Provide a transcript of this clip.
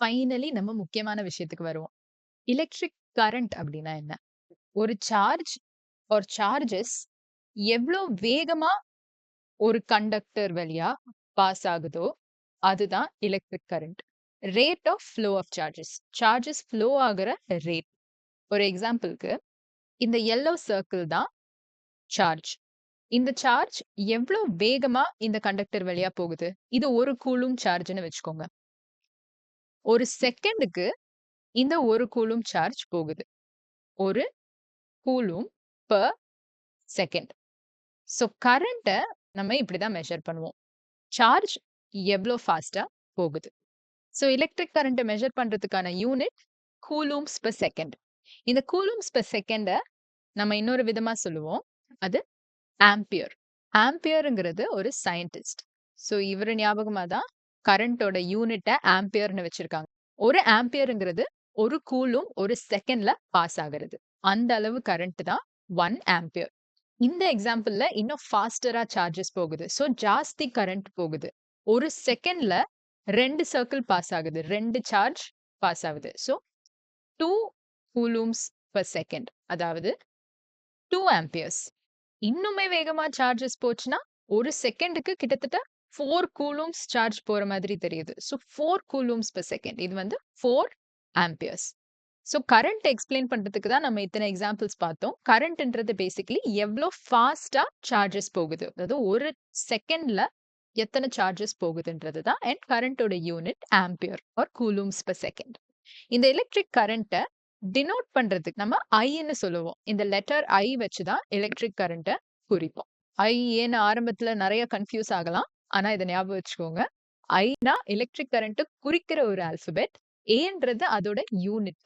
Finally நம்ம முக்கியமான விஷயத்துக்கு வருவோம். எலக்ட்ரிக் கரண்ட் அப்படின்னா என்ன? ஒரு சார்ஜ் ஆர் சார்ஜஸ் எவ்ளோ வேகமா ஒரு கண்டக்டர் வழியா பாஸ் ஆகுதோ, அதுதான் electric current. Rate of flow of charges. Charges flow ஆகுற ரேட். ஒரு எக்ஸாம்பிள்க்கு இந்த எல்லோ சர்க்கிள் தான் சார்ஜ். இந்த சார்ஜ் எவ்ளோ வேகமா இந்த கண்டக்டர் வழியா போகுது? இது ஒரு கூலும் சார்ஜ்னு வச்சுக்கோங்க. ஒரு செகண்டுக்கு இந்த ஒரு கூலும் சார்ஜ் போகுது. ஒரு கூலும் பெர் செகண்ட். ஸோ கரண்ட்டை நம்ம இப்படி தான் மெஷர் பண்ணுவோம். சார்ஜ் எவ்ளோ ஃபாஸ்ட்டாக போகுது. ஸோ எலக்ட்ரிக் கரண்ட்டை மெஷர் பண்றதுக்கான யூனிட் கூலூம்ஸ் பெர் செகண்ட். இந்த கூலூம்ஸ் பெர் செகண்ட நம்ம இன்னொரு விதமா சொல்லுவோம். அது ஆம்பியர். ஆம்பியருங்கிறது ஒரு சயின்டிஸ்ட். ஸோ இவரு ஞாபகமா தான் கரண்ட்டோட யூனிட்ட ஆம்பியர்னு வச்சிருக்காங்க. ஒரு ஆம்பியருங்கிறது ஒரு கூலும் ஒரு செகண்ட்ல பாஸ் ஆகுறது. அந்த அளவு கரண்ட் தான் ஒன் ஆம்பியர். இந்த எக்ஸாம்பிள்ல இன்னும் ஃபாஸ்டரா சார்ஜஸ் போகுது. ஸோ ஜாஸ்தி கரண்ட் போகுது. ஒரு செகண்ட்ல ரெண்டு சர்க்கிள் பாஸ் ஆகுது. ரெண்டு சார்ஜ் பாஸ் ஆகுது. So two coulombs per second. அதாவது டூ ஆம்பியர்ஸ். இன்னுமே வேகமா சார்ஜஸ் போச்சுன்னா, ஒரு செகண்டுக்கு கிட்டத்தட்ட ஃபோர் கூலூம்ஸ் சார்ஜ் போற மாதிரி தெரியுது. So four coulombs per second. இது வந்து four amperes. So current explain பண்றதுக்கு தான் நம்ம இத்தனை எக்ஸாம்பிள்ஸ் பார்த்தோம். கரண்ட்ன்றது பேசிக்கலி எவ்ளோ ஃபாஸ்ட்டாக சார்ஜஸ் போகுது. அதாவது ஒரு செகண்ட்ல எத்தனை சார்ஜஸ் போகுதுன்றது தான் and கரண்ட்டோட unit ampere or coulombs per second. இந்த எலக்ட்ரிக் கரண்ட்டை டினோட் பண்றதுக்கு நம்ம ஐன்னு சொல்லுவோம். இந்த லெட்டர் ஐ வச்சு தான் எலக்ட்ரிக் கரண்ட்டை குறிப்போம். ஐ ஏன்னு ஆரம்பத்துல நிறைய கன்ஃப்யூஸ் ஆகலாம். ஆனா இதை ஞாபகம் வச்சுக்கோங்க. ஐனா எலக்ட்ரிக் கரண்ட்டு குறிக்கிற ஒரு ஆல்பபெட் ஏன்றது அதோட யூனிட்.